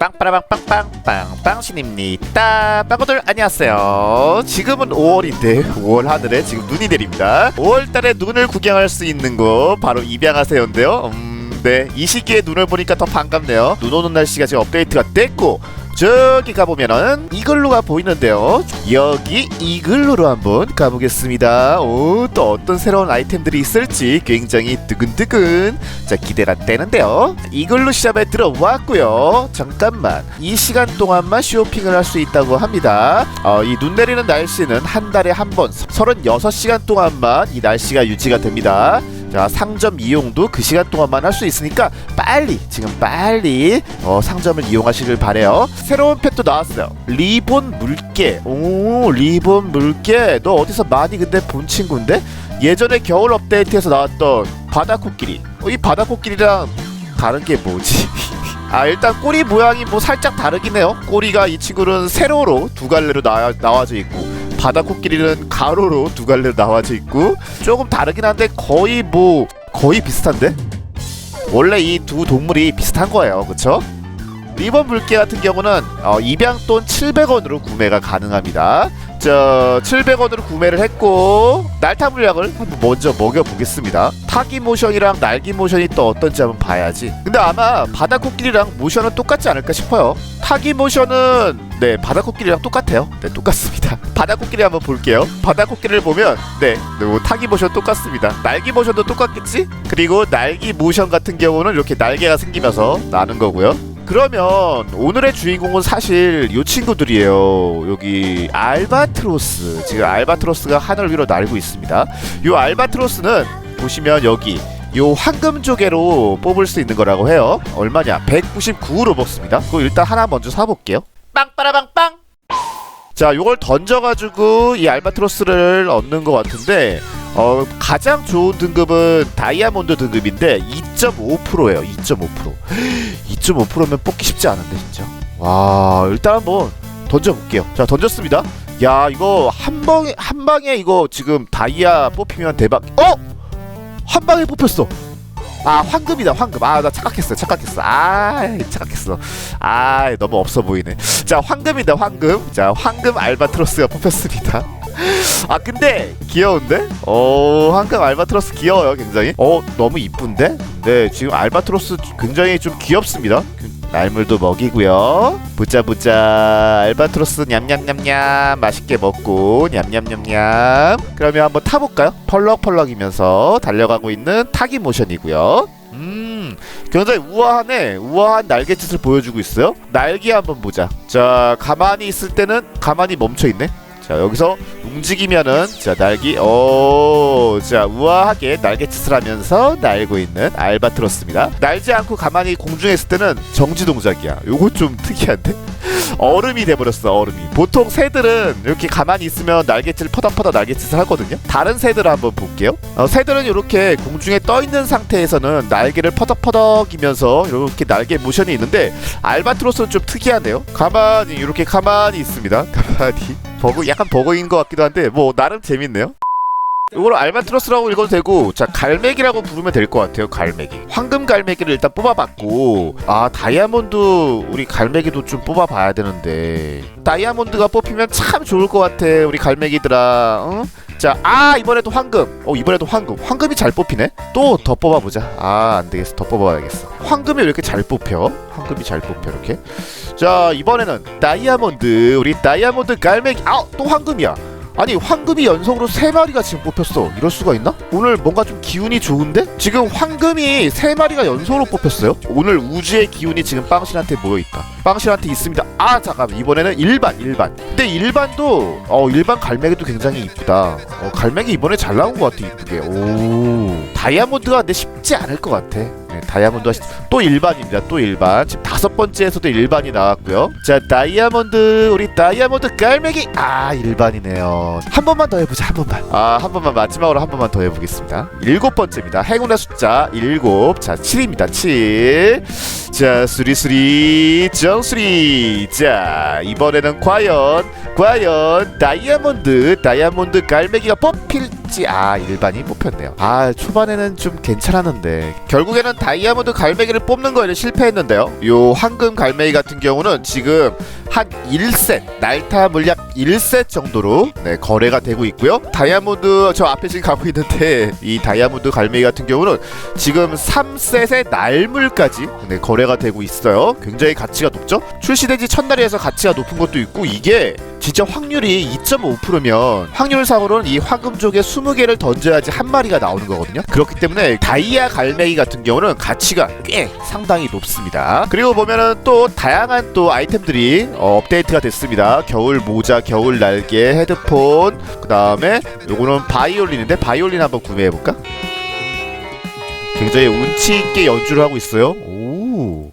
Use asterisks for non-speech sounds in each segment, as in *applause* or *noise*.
빵빠라빵빵빵 빵빵신입니다. 빵구들 안녕하세요. 지금은 5월인데 5월 하늘에 지금 눈이 내립니다. 5월달에 눈을 구경할 수 있는 곳 바로 입양하세요인데요. 음, 네, 이 시기에 눈을 보니까 더 반갑네요. 눈 오는 날씨가 지금 업데이트가 됐고 저기 가보면은 이글루가 보이는데요. 여기 이글루로 한번 가보겠습니다. 오, 또 어떤 새로운 아이템들이 있을지 굉장히 뜨근뜨근 자 기대가 되는데요. 이글루 샵에 들어왔고요. 잠깐만 이 시간 동안만 쇼핑을 할 수 있다고 합니다. 어, 이 눈 내리는 날씨는 한 달에 한 번 36시간 동안만 이 날씨가 유지가 됩니다 자 상점 이용도 그 시간 동안만 할 수 있으니까 빨리 지금 빨리 어, 상점을 이용하시길 바래요. 새로운 펫도 나왔어요. 리본 물개. 오 리본 물개. 너 어디서 많이 근데 본 친구인데? 예전에 겨울 업데이트에서 나왔던 바다 코끼리. 어, 이 바다 코끼리랑 다른 게 뭐지? *laughs* 아 일단 꼬리 모양이 뭐 살짝 다르긴 해요. 꼬리가 이 친구는 세로로 두 갈래로 나, 나와져 있고 바다 코끼리는 가로로 두 갈래로 나와져 있고 조금 다르긴 한데 거의 뭐 거의 비슷한데? 원래 이 두 동물이 비슷한 거예요. 그쵸? 리본 물개 같은 경우는 어, 입양돈 700원으로 구매가 가능합니다. 저 700원으로 구매를 했고 날타 물약을 한번 먼저 먹여보겠습니다. 타기 모션이랑 날기 모션이 또 어떤지 한번 봐야지. 근데 아마 바다 코끼리랑 모션은 똑같지 않을까 싶어요 타기 모션은 네 바다 코끼리랑 똑같아요 네 똑같습니다 *laughs* 바다 코끼리 한번 볼게요 바다 코끼리를 보면 네 네, 타기 모션 똑같습니다 날기 모션도 똑같겠지 그리고 날기 모션 같은 경우는 이렇게 날개가 생기면서 나는 거고요 그러면 오늘의 주인공은 사실 요 친구들이에요. 여기 알바트로스. 지금 알바트로스가 하늘 위로 날고 있습니다. 요 알바트로스는 보시면 여기 요 황금 조개로 뽑을 수 있는 거라고 해요. 얼마냐? 199로 먹습니다. 그거 일단 하나 먼저 사볼게요. 빵빠라빵빵. 자, 요걸 던져가지고 이 알바트로스를 얻는 것 같은데 어, 가장 좋은 등급은 다이아몬드 등급인데 2.5%예요. 2.5%. 2.5%면 뽑기 쉽지 않은데 진짜. 와, 일단 한번 던져볼게요. 자, 던졌습니다. 야, 이거 한 방에 한 방에 이거 지금 다이아 뽑히면 대박. 어? 한 방에 뽑혔어. 아 황금이다 황금. 아 나 착각했어 착각했어. 아 착각했어. 아 너무 없어 보이네. 자 황금이다 황금. 자 황금 알바트로스가 뽑혔습니다. 아 근데 귀여운데? 어 황금 알바트로스 귀여워요 굉장히. 어 너무 이쁜데? 네 지금 알바트로스 굉장히 좀 귀엽습니다 날물도 먹이고요. 보자 알바트로스 냠냠냠냠. 맛있게 먹고 냠냠냠냠. 그러면 한번 타볼까요? 펄럭펄럭이면서 달려가고 있는 타기 모션이고요. 음 굉장히 우아하네. 우아한 날갯짓을 보여주고 있어요. 날개 한번 보자. 자 가만히 있을 때는 가만히 멈춰 있네 자 여기서 움직이면은 자 날기 오자 우아하게 날갯짓을 하면서 날고 있는 알바트로스입니다. 날지 않고 가만히 공중에 있을 때는 정지 동작이야. 요거 좀 특이한데? *laughs* 얼음이 돼버렸어 얼음이. 보통 새들은 이렇게 가만히 있으면 날갯짓을 퍼덕퍼덕 날갯짓을 하거든요. 다른 새들을 한번 볼게요. 어, 새들은 이렇게 공중에 떠 있는 상태에서는 날개를 퍼덕퍼덕이면서 이렇게 날개 모션이 있는데 알바트로스는 좀 특이하네요. 가만히 이렇게 가만히 있습니다. *laughs* 가만히 버그 약간 버그인 것 같기도 한데 뭐 나름 재밌네요. 이걸 알바트로스라고 읽어도 되고 자 갈매기라고 부르면 될 것 같아요 갈매기. 황금 갈매기를 일단 뽑아봤고 아 다이아몬드 우리 갈매기도 좀 뽑아봐야 되는데. 다이아몬드가 뽑히면 참 좋을 것 같아 우리 갈매기들아 응? 자아 이번에도 황금. 어 이번에도 황금. 황금이 잘 뽑히네? 또 더 뽑아보자. 아 안되겠어. 더 뽑아야겠어. 황금이 왜 이렇게 잘 뽑혀? 황금이 잘 뽑혀 이렇게? 자 이번에는 다이아몬드. 우리 다이아몬드 갈매기. 아또 황금이야 아니 황금이 연속으로 세 마리가 지금 뽑혔어. 이럴 수가 있나? 오늘 뭔가 좀 기운이 좋은데? 지금 황금이 세 마리가 연속으로 뽑혔어요. 오늘 우주의 기운이 지금 빵신한테 모여 있다. 빵신한테 있습니다. 아 잠깐 이번에는 일반 일반. 근데 일반도 어 일반 갈매기도 굉장히 이쁘다. 어 갈매기 이번에 잘 나온 것 같아. 이쁘게. 오. 다이아몬드가 근데 쉽지 않을 것 같아 네, 다이아몬드가 쉽- 또 일반입니다. 또 일반. 지금 다섯 번째에서도 일반이 나왔고요. 자 다이아몬드 우리 다이아몬드 깔매기. 아 일반이네요. 한 번만 더 해보자 한 번만. 아한 번만 마지막으로 한 번만 더 해보겠습니다. 일곱 번째입니다. 행운의 숫자 일곱. 자 7입니다. 7 자 수리수리 정수리. 자 이번에는 과연 과연 다이아몬드 다이아몬드 갈매기가 뽑힐지? 아 일반이 뽑혔네요. 아 초반에는 좀 괜찮았는데 결국에는 다이아몬드 갈매기를 뽑는 거에는 실패했는데요. 요 황금 갈매기 같은 경우는 지금 한 1셋 날타 물약 1셋 정도로 네, 거래가 되고 있고요 다이아몬드 저 앞에 지금 가고 있는데 *laughs* 이 다이아몬드 갈매기 같은 경우는 지금 3셋의 날물까지 네, 거래가 되고 있어요 굉장히 가치가 높죠 출시된 지 첫날에 해서 가치가 높은 것도 있고 이게 진짜 확률이 2.5%면 확률상으로는 이 황금족에 20개를 던져야지 한 마리가 나오는 거거든요. 그렇기 때문에 다이아 갈매기 같은 경우는 가치가 꽤 상당히 높습니다. 그리고 보면은 또 다양한 또 아이템들이 어, 업데이트가 됐습니다. 겨울 모자, 겨울 날개, 헤드폰, 그 다음에 요거는 바이올린인데 바이올린 한번 구매해 볼까? 굉장히 운치 있게 연주를 하고 있어요. 오.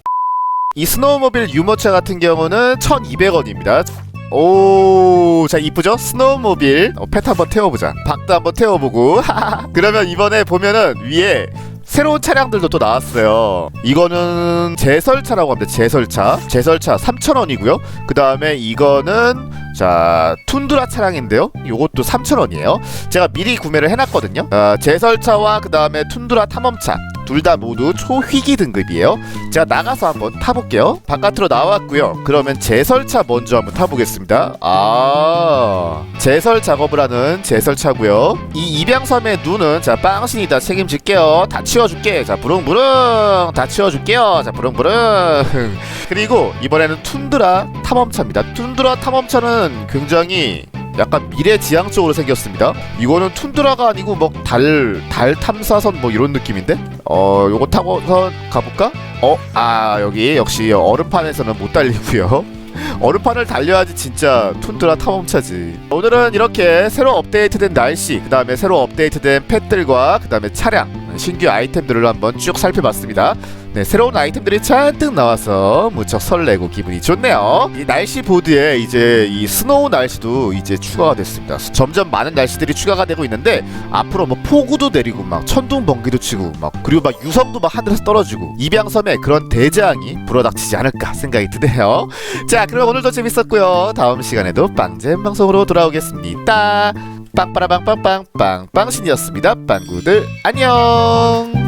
이 스노우모빌 유모차 같은 경우는 1,200원입니다. 오, 자 이쁘죠? 스노우모빌 어, 펫 한번 태워보자. 박도 한번 태워보고. *laughs* 그러면 이번에 보면은 위에 새로운 차량들도 또 나왔어요. 이거는 제설차라고 합니다. 제설차. 제설차 3,000원이고요. 그 다음에 이거는 자 툰드라 차량인데요. 요것도 3,000원이에요. 제가 미리 구매를 해놨거든요. 어, 제설차와 그 다음에 툰드라 탐험차. 둘 다 모두 초휘기 등급이에요. 제가 나가서 한번 타볼게요. 바깥으로 나왔고요. 그러면 제설차 먼저 한번 타보겠습니다. 아, 제설 작업을 하는 제설차고요. 이 입양섬의 눈은 자 빵신이 다 책임질게요. 다 치워줄게. 자 부릉부릉 다 치워줄게요. 자 부릉부릉. *laughs* 그리고 이번에는 툰드라 탐험차입니다. 툰드라 탐험차는 굉장히 약간 미래 지향 적으로 생겼습니다. 이거는 툰드라가 아니고 뭐 달 달 탐사선 뭐 이런 느낌인데? 어, 요거 타고서 가볼까? 어, 아 여기 역시 얼음판에서는 못 달리고요. *laughs* 얼음판을 달려야지 진짜 툰드라 탐험차지. 오늘은 이렇게 새로 업데이트된 날씨, 그 다음에 새로 업데이트된 펫들과 그 다음에 차량, 신규 아이템들을 한번 쭉 살펴봤습니다. 네, 새로운 아이템들이 잔뜩 나와서 무척 설레고 기분이 좋네요. 이 날씨 보드에 이제 이 스노우 날씨도 이제 추가가 됐습니다. 점점 많은 날씨들이 추가가 되고 있는데 앞으로 뭐 폭우도 내리고 막 천둥 번개도 치고 막 그리고 막 유성도 막 하늘에서 떨어지고 입양섬에 그런 대재앙이 불어닥치지 않을까 생각이 드네요. 자, 그럼 오늘도 재밌었고요. 다음 시간에도 빵잼 방송으로 돌아오겠습니다. 빵빠라빵빵빵빵 빵신이었습니다. 빵구들 안녕.